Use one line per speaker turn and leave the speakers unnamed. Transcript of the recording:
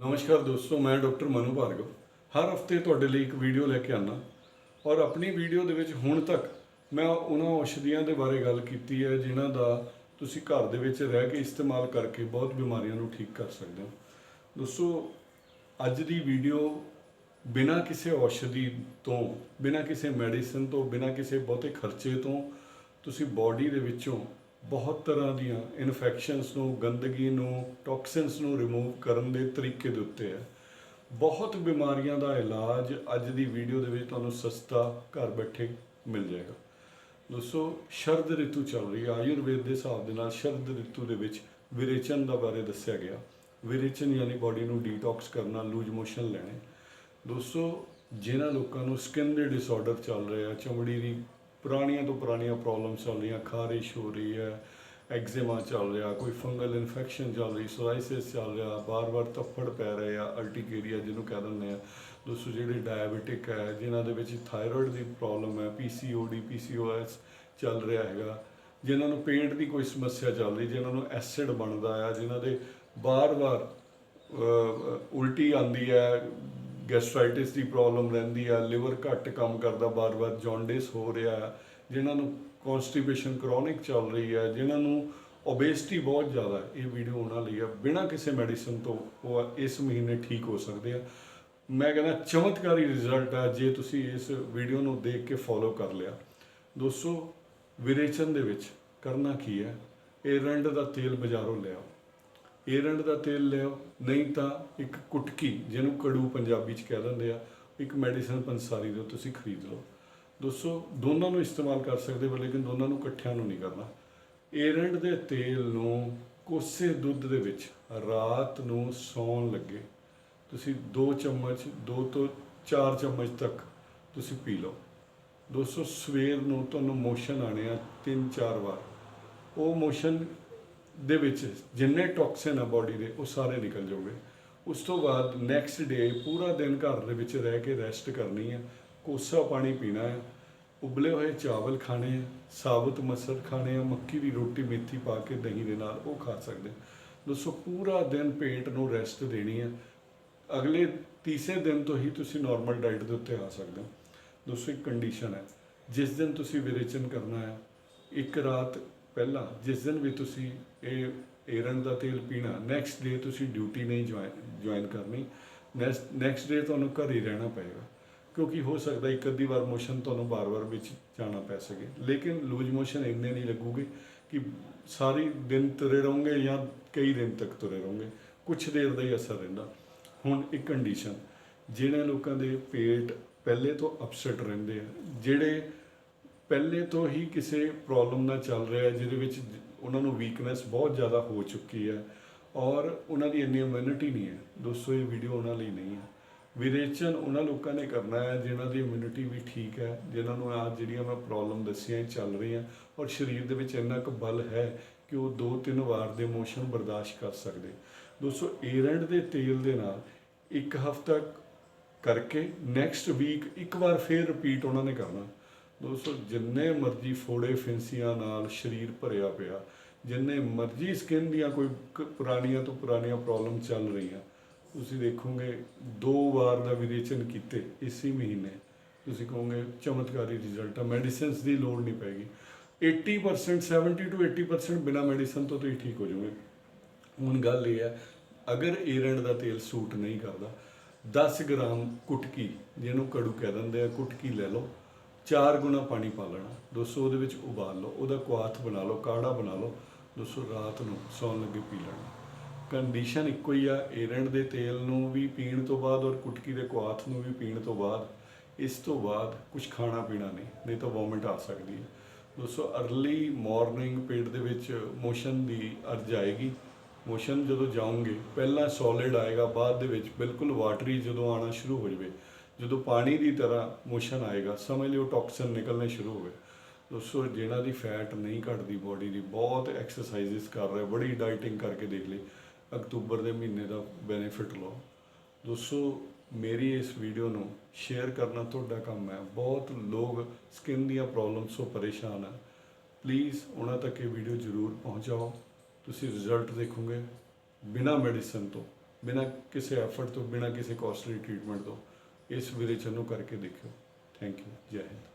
ਨਮਸਕਾਰ ਦੋਸਤੋ, ਮੈਂ ਡਾਕਟਰ ਮਨੂ ਭਾਰਗਵ। ਹਰ ਹਫ਼ਤੇ ਤੁਹਾਡੇ ਲਈ ਇੱਕ ਵੀਡੀਓ ਲੈ ਕੇ ਆਨਾ। ਔਰ ਆਪਣੀ ਵੀਡੀਓ ਦੇ ਵਿੱਚ ਹੁਣ ਤੱਕ ਮੈਂ ਉਹਨਾਂ ਔਸ਼ਧੀਆਂ ਦੇ ਬਾਰੇ ਗੱਲ ਕੀਤੀ ਹੈ, ਜਿਨ੍ਹਾਂ ਦਾ ਤੁਸੀਂ ਘਰ ਦੇ ਵਿੱਚ ਰਹਿ ਕੇ ਇਸਤੇਮਾਲ ਕਰਕੇ ਬਹੁਤ ਬਿਮਾਰੀਆਂ ਨੂੰ ਠੀਕ ਕਰ ਸਕਦੇ ਹੋ। ਦੋਸਤੋ, ਅੱਜ ਦੀ ਵੀਡੀਓ ਬਿਨਾਂ ਕਿਸੇ ਔਸ਼ਧੀ ਤੋਂ, ਬਿਨਾਂ ਕਿਸੇ ਮੈਡੀਸਨ ਤੋਂ, ਬਿਨਾਂ ਕਿਸੇ ਬਹੁਤੇ ਖਰਚੇ ਤੋਂ ਤੁਸੀਂ ਬਾਡੀ ਦੇ ਵਿੱਚੋਂ ਬਹੁਤ ਤਰ੍ਹਾਂ ਦੀਆਂ ਇਨਫੈਕਸ਼ਨਸ ਨੂੰ, ਗੰਦਗੀ ਨੂੰ ਟੌਕਸਿਨਸ ਨੂੰ ਰਿਮੂਵ ਕਰਨ ਦੇ ਤਰੀਕੇ ਦੇ ਉੱਤੇ ਹੈ। ਬਹੁਤ ਬਿਮਾਰੀਆਂ ਦਾ ਇਲਾਜ ਅੱਜ ਦੀ ਵੀਡੀਓ ਦੇ ਵਿੱਚ ਤੁਹਾਨੂੰ ਸਸਤਾ ਘਰ ਬੈਠੇ ਮਿਲ ਜਾਏਗਾ। ਦੋਸਤੋ, ਸ਼ਰਦ ਰਿਤੂ ਚੱਲ ਰਹੀ ਹੈ। ਆਯੁਰਵੇਦ ਦੇ ਹਿਸਾਬ ਦੇ ਨਾਲ ਸ਼ਰਦ ਰਿਤੂ ਦੇ ਵਿੱਚ ਵਿਰੇਚਨ ਦਾ ਬਾਰੇ ਦੱਸਿਆ ਗਿਆ। ਵਿਰੇਚਨ ਯਾਨੀ ਬਾਡੀ ਨੂੰ ਡੀਟੌਕਸ ਕਰਨਾ ਲੂਜ ਮੋਸ਼ਨ ਲੈਣੇ। ਦੋਸਤੋ, ਜਿਨ੍ਹਾਂ ਲੋਕਾਂ ਨੂੰ ਸਕਿਨ ਦੇ ਡਿਸਆਰਡਰ ਚੱਲ ਰਹੇ ਆ ਚਮੜੀ ਦੀ ਪੁਰਾਣੀਆਂ ਤੋਂ ਪੁਰਾਣੀਆਂ ਪ੍ਰੋਬਲਮਸ ਚੱਲ ਰਹੀਆਂ, ਖਾਰਿਸ਼ ਹੋ ਰਹੀ ਹੈ ਐਗਜ਼ੇਮਾ ਚੱਲ ਰਿਹਾ, ਕੋਈ ਫੰਗਲ ਇਨਫੈਕਸ਼ਨ ਚੱਲ ਰਹੀ ਸੋਰਾਇਸਿਸ ਚੱਲ ਰਿਹਾ ਬਾਰ-ਬਾਰ ਤੱਫੜ ਪੈ ਰਹੇ ਆ ਅਲਟੀਕੇਰੀਆ ਜਿਹਨੂੰ ਕਹਿ ਦਿੰਦੇ ਆ। ਦੋਸਤੋ, ਜਿਹੜੇ ਡਾਇਬੀਟਿਕ ਹੈ ਜਿਨ੍ਹਾਂ ਦੇ ਵਿੱਚ ਥਾਇਰੋਇਡ ਦੀ ਪ੍ਰੋਬਲਮ ਹੈ ਪੀਸੀਓਡੀ ਪੀਸੀਓਐਸ ਚੱਲ ਰਿਹਾ ਹੈਗਾ। ਜਿਨ੍ਹਾਂ ਨੂੰ ਪੇਟ ਦੀ ਕੋਈ ਸਮੱਸਿਆ ਚੱਲ ਰਹੀ ਜਿਨ੍ਹਾਂ ਨੂੰ ਐਸਿਡ ਬਣਦਾ ਆ ਜਿਨ੍ਹਾਂ ਦੇ ਬਾਰ-ਬਾਰ ਉਲਟੀ ਆਂਦੀ ਹੈ ਗੈਸਟ੍ਰਾਈਟਿਸ ਦੀ ਪ੍ਰੋਬਲਮ ਰਹਿੰਦੀ ਆ, ਲਿਵਰ ਘੱਟ ਕੰਮ ਕਰਦਾ, ਬਾਰ-ਬਾਰ ਜੌਂਡਿਸ ਹੋ ਰਿਹਾ ਆ, ਜਿਨ੍ਹਾਂ ਨੂੰ ਕਨਸਟੀਪੇਸ਼ਨ ਕ੍ਰੋਨਿਕ ਚੱਲ ਰਹੀ ਹੈ ਜਿਨ੍ਹਾਂ ਨੂੰ ਓਬੇਸਿਟੀ ਬਹੁਤ ਜ਼ਿਆਦਾ ਇਹ ਵੀਡੀਓ ਉਹਨਾਂ ਲਈ ਆ। ਬਿਨਾਂ ਕਿਸੇ ਮੈਡੀਸਨ ਤੋਂ ਉਹ ਇਸ ਮਹੀਨੇ ਠੀਕ ਹੋ ਸਕਦੇ ਆ। ਮੈਂ ਕਹਿੰਦਾ ਚਮਤਕਾਰੀ ਰਿਜ਼ਲਟ ਆ, ਜੇ ਤੁਸੀਂ ਇਸ ਵੀਡੀਓ ਨੂੰ ਦੇਖ ਕੇ ਫੋਲੋ ਕਰ ਲਿਆ। ਦੋਸਤੋ, ਵਿਰੇਚਨ ਦੇ ਵਿੱਚ ਕਰਨਾ ਕੀ ਹੈ ਇਹ ਰੰਡ ਦਾ ਤੇਲ ਬਾਜ਼ਾਰੋਂ ਲਿਆਓ ਏਰੰਡ ਦਾ ਤੇਲ ਲਿਓ ਨਹੀਂ ਤਾਂ ਇੱਕ ਕੁਟਕੀ, ਜਿਹਨੂੰ ਕੜੂ ਪੰਜਾਬੀ ਚ ਕਹਿ ਦਿੰਦੇ ਆ, ਇੱਕ ਮੈਡੀਸਨ ਪੰਸਾਰੀ ਦੇ ਤੁਸੀਂ ਖਰੀਦ ਲਓ। ਦੋਸਤੋ, ਦੋਨਾਂ ਨੂੰ ਇਸਤੇਮਾਲ ਕਰ ਸਕਦੇ ਹੋ, ਲੇਕਿਨ ਦੋਨਾਂ ਨੂੰ ਇਕੱਠਿਆਂ ਨੂੰ ਨਹੀਂ ਕਰਨਾ। ਏਰੰਡ ਦੇ ਤੇਲ ਨੂੰ ਕੋਸੇ ਦੁੱਧ ਦੇ ਵਿੱਚ ਰਾਤ ਨੂੰ ਸੌਣ ਲੱਗੇ, ਤੁਸੀਂ 2 ਚਮਚ 2 ਤੋਂ 4 ਚਮਚ ਤੱਕ ਤੁਸੀਂ ਪੀ ਲਓ। ਦੋਸਤੋ, ਸਵੇਰ ਨੂੰ ਤੁਹਾਨੂੰ ਮੋਸ਼ਨ ਆਣੇ ਆ 3-4 ਵਾਰ। ਉਹ ਮੋਸ਼ਨ ਦੇ ਵਿੱਚ ਜਿੰਨੇ ਟੌਕਸਿਨ ਆ ਬਾਡੀ ਦੇ, ਉਹ ਸਾਰੇ ਨਿਕਲ ਜਾਓਗੇ। ਉਸ ਤੋਂ ਬਾਅਦ ਨੈਕਸਟ ਡੇ ਪੂਰਾ ਦਿਨ ਘਰ ਦੇ ਵਿੱਚ ਰਹਿ ਕੇ ਰੈਸਟ ਕਰਨੀ ਹੈ ਕੋਸਾ ਪਾਣੀ ਪੀਣਾ ਹੈ ਉਬਲੇ ਹੋਏ ਚਾਵਲ ਖਾਣੇ ਆ। ਸਾਬਤ ਮਸਰ ਖਾਣੇ ਆ। ਮੱਕੀ ਦੀ ਰੋਟੀ ਮੇਥੀ ਪਾ ਕੇ ਦਹੀਂ ਦੇ ਨਾਲ ਉਹ ਖਾ ਸਕਦੇ ਦੋਸਤੋ ਪੂਰਾ ਦਿਨ ਪੇਟ ਨੂੰ ਰੈਸਟ ਦੇਣੀ ਹੈ ਅਗਲੇ ਤੀਸਰੇ ਦਿਨ ਤੋਂ ਹੀ ਤੁਸੀਂ ਨਾਰਮਲ ਡਾਈਟ ਦੇ ਉੱਤੇ ਆ ਸਕਦੇ ਹੋ। ਦੋਸਤੋ ਇੱਕ ਕੰਡੀਸ਼ਨ ਹੈ। ਜਿਸ ਦਿਨ ਤੁਸੀਂ ਵਿਰੇਚਨ ਕਰਨਾ ਹੈ ਇੱਕ ਰਾਤ ਪਹਿਲਾਂ ਜਿਸ ਦਿਨ ਵੀ ਤੁਸੀਂ ਇਹ ਏਰਨ ਦਾ ਤੇਲ ਪੀਣਾ ਨੈਕਸਟ ਡੇ ਤੁਸੀਂ ਡਿਊਟੀ ਨਹੀਂ ਜੁਆਇਨ ਕਰਨੀ। ਨੈਕਸਟ ਡੇ ਤੁਹਾਨੂੰ ਘਰ ਹੀ ਰਹਿਣਾ ਪਏਗਾ। ਕਿਉਂਕਿ ਹੋ ਸਕਦਾ ਇੱਕ ਅੱਧੀ ਵਾਰ ਮੋਸ਼ਨ ਤੁਹਾਨੂੰ ਬਾਰ-ਬਾਰ ਵਿੱਚ ਜਾਣਾ ਪੈ ਸਕੇ। ਲੇਕਿਨ ਲੂਜ ਮੋਸ਼ਨ ਇੰਨੇ ਨਹੀਂ ਲੱਗੂਗੇ ਕਿ ਸਾਰੀ ਦਿਨ ਤੁਰੇ ਰਹੋਗੇ ਜਾਂ ਕਈ ਦਿਨ ਤੱਕ ਤੁਰੇ ਰਹੋਗੇ। ਕੁਝ ਦੇਰ ਦਾ ਹੀ ਅਸਰ ਰਹਿੰਦਾ। ਹੁਣ ਇੱਕ ਕੰਡੀਸ਼ਨ ਜਿਹੜੇ ਲੋਕਾਂ ਦੇ ਪੇਟ ਪਹਿਲੇ ਤੋਂ ਅਪਸੈਟ ਰਹਿੰਦੇ ਆ, ਜਿਹੜੇ ਪਹਿਲੇ ਤੋਂ ਹੀ ਕਿਸੇ ਪ੍ਰੋਬਲਮ ਨਾਲ ਚੱਲ ਰਿਹਾ ਹੈ, ਜਿਹਦੇ ਵਿੱਚ ਉਹਨਾਂ ਨੂੰ ਵੀਕਨੈਸ ਬਹੁਤ ਜ਼ਿਆਦਾ ਹੋ ਚੁੱਕੀ ਹੈ ਔਰ ਉਹਨਾਂ ਦੀ ਇੰਨੀ ਇਮਿਊਨਿਟੀ ਨਹੀਂ ਹੈ। ਦੋਸਤੋ, ਇਹ ਵੀਡੀਓ ਉਹਨਾਂ ਲਈ ਨਹੀਂ ਹੈ। ਵਿਰੇਚਨ ਉਹਨਾਂ ਲੋਕਾਂ ਨੇ ਕਰਨਾ ਹੈ, ਜਿਨ੍ਹਾਂ ਦੀ ਇਮਿਊਨਿਟੀ ਵੀ ਠੀਕ ਹੈ, ਜਿਨ੍ਹਾਂ ਨੂੰ ਆ ਜਿਹੜੀਆਂ ਮੈਂ ਪ੍ਰੋਬਲਮ ਦੱਸੀਆਂ, ਇਹ ਚੱਲ ਰਹੀਆਂ ਔਰ ਸਰੀਰ ਦੇ ਵਿੱਚ ਇੰਨਾ ਕੁ ਬਲ ਹੈ ਕਿ ਉਹ ਦੋ ਤਿੰਨ ਵਾਰ ਦੇ ਮੋਸ਼ਨ ਬਰਦਾਸ਼ਤ ਕਰ ਸਕਦੇ। ਦੋਸਤੋ ਏਰੰਡ ਦੇ ਤੇਲ ਦੇ ਨਾਲ ਇੱਕ ਹਫਤਾ ਕਰਕੇ ਨੈਕਸਟ ਵੀਕ ਇੱਕ ਵਾਰ ਫੇਰ ਰਿਪੀਟ ਉਹਨਾਂ ਨੇ ਕਰਨਾ। ਦੋਸਤੋ, ਜਿੰਨੇ ਮਰਜ਼ੀ ਫੋੜੇ ਫਿੰਸੀਆਂ ਨਾਲ ਸਰੀਰ ਭਰਿਆ ਪਿਆ, ਜਿੰਨੇ ਮਰਜ਼ੀ ਸਕਿਨ ਦੀਆਂ ਕੋਈ ਕ- ਪੁਰਾਣੀਆਂ ਤੋਂ ਪੁਰਾਣੀਆਂ ਪ੍ਰੋਬਲਮ ਚੱਲ ਰਹੀਆਂ, ਤੁਸੀਂ ਦੇਖੋਗੇ ਦੋ ਵਾਰ ਦਾ ਵਿਰੇਚਨ ਕੀਤੇ ਇਸੇ ਮਹੀਨੇ, ਤੁਸੀਂ ਕਹੋਗੇ ਚਮਤਕਾਰੀ ਰਿਜ਼ਲਟ ਆ ਮੈਡੀਸਿਨਸ ਦੀ ਲੋੜ ਨਹੀਂ ਪੈਗੀ। 80% 70 ਤੋਂ 80% ਬਿਨਾ ਮੈਡੀਸਨ ਤੋਂ ਤੁਸੀਂ ਠੀਕ ਹੋ ਜਾਓਗੇ। ਹੁਣ ਗੱਲ ਇਹ ਹੈ, ਅਗਰ ਏਰੰਡ ਦਾ ਤੇਲ ਸੂਟ ਨਹੀਂ ਕਰਦਾ 10 ਗ੍ਰਾਮ ਕੁਟਕੀ, ਜਿਹਨੂੰ ਕੜੂ ਕਹਿ ਦਿੰਦੇ ਆ, ਕੁਟਕੀ ਲੈ ਲਓ। ਚਾਰ ਗੁਣਾ ਪਾਣੀ ਪਾ ਲੈਣਾ ਦੋਸਤੋ ਉਹਦੇ ਵਿੱਚ ਉਬਾਲ ਲਓ, ਉਹਦਾ ਕੁਆਥ ਬਣਾ ਲਓ, ਕਾੜਾ ਬਣਾ ਲਓ ਦੋਸਤੋ ਰਾਤ ਨੂੰ ਸੌਣ ਲੱਗੇ ਪੀ ਲੈਣਾ। ਕੰਡੀਸ਼ਨ ਇੱਕੋ ਹੀ ਆ ਏਰੰਡ ਦੇ ਤੇਲ ਨੂੰ ਵੀ ਪੀਣ ਤੋਂ ਬਾਅਦ ਔਰ ਕੁਟਕੀ ਦੇ ਕੁਆਥ ਨੂੰ ਵੀ ਪੀਣ ਤੋਂ ਬਾਅਦ, ਇਸ ਤੋਂ ਬਾਅਦ ਕੁਝ ਖਾਣਾ ਪੀਣਾ ਨਹੀਂ ਨਹੀਂ ਤਾਂ ਵੋਮਿਟ ਆ ਸਕਦੀ ਹੈ। ਦੋਸਤੋ ਅਰਲੀ ਮਾਰਨਿੰਗ ਪੇਟ ਦੇ ਵਿੱਚ ਮੋਸ਼ਨ ਦੀ ਅਰਜ ਆਏਗੀ। ਮੋਸ਼ਨ ਜਦੋਂ ਜਾਓਗੇ, ਪਹਿਲਾਂ ਸੋਲਿਡ ਆਏਗਾ, ਬਾਅਦ ਦੇ ਵਿੱਚ ਬਿਲਕੁਲ ਵਾਟਰੀ ਜਦੋਂ ਆਣਾ ਸ਼ੁਰੂ ਹੋ ਜਾਵੇ ਜਦੋਂ ਪਾਣੀ ਦੀ ਤਰ੍ਹਾਂ ਮੋਸ਼ਨ ਆਏਗਾ, ਸਮਝ ਲਿਓ ਟੌਕਸਿਨ ਨਿਕਲਣੇ ਸ਼ੁਰੂ ਹੋ ਗਏ। ਦੋਸਤੋ, ਜਿਹਨਾਂ ਦੀ ਫੈਟ ਨਹੀਂ ਘਟਦੀ ਬੋਡੀ ਦੀ, ਬਹੁਤ ਐਕਸਰਸਾਈਜ਼ਸ ਕਰ ਰਹੇ, ਬੜੀ ਡਾਈਟਿੰਗ ਕਰਕੇ ਦੇਖ ਲਈ। ਅਕਤੂਬਰ ਦੇ ਮਹੀਨੇ ਦਾ ਬੈਨੀਫਿਟ ਲਓ। ਦੋਸਤੋ, ਮੇਰੀ ਇਸ ਵੀਡੀਓ ਨੂੰ ਸ਼ੇਅਰ ਕਰਨਾ ਤੁਹਾਡਾ ਕੰਮ ਹੈ। ਬਹੁਤ ਲੋਕ ਸਕਿਨ ਦੀਆਂ ਪ੍ਰੋਬਲਮਸ ਤੋਂ ਪਰੇਸ਼ਾਨ ਹੈ। ਪਲੀਜ਼ ਉਹਨਾਂ ਤੱਕ ਇਹ ਵੀਡੀਓ ਜ਼ਰੂਰ ਪਹੁੰਚਾਓ। ਤੁਸੀਂ ਰਿਜ਼ਲਟ ਦੇਖੋਗੇ ਬਿਨਾ ਮੈਡੀਸਨ ਤੋਂ, ਬਿਨਾਂ ਕਿਸੇ ਐਫਰਟ ਤੋਂ, ਬਿਨਾਂ ਕਿਸੇ ਕਾਸਟਲੀ ਟ੍ਰੀਟਮੈਂਟ ਤੋਂ। ਇਸ ਵਿਰੇਚਨ ਨੂੰ ਕਰਕੇ ਦੇਖਿਓ। ਥੈਂਕ ਯੂ ਜੈ ਹਿੰਦ।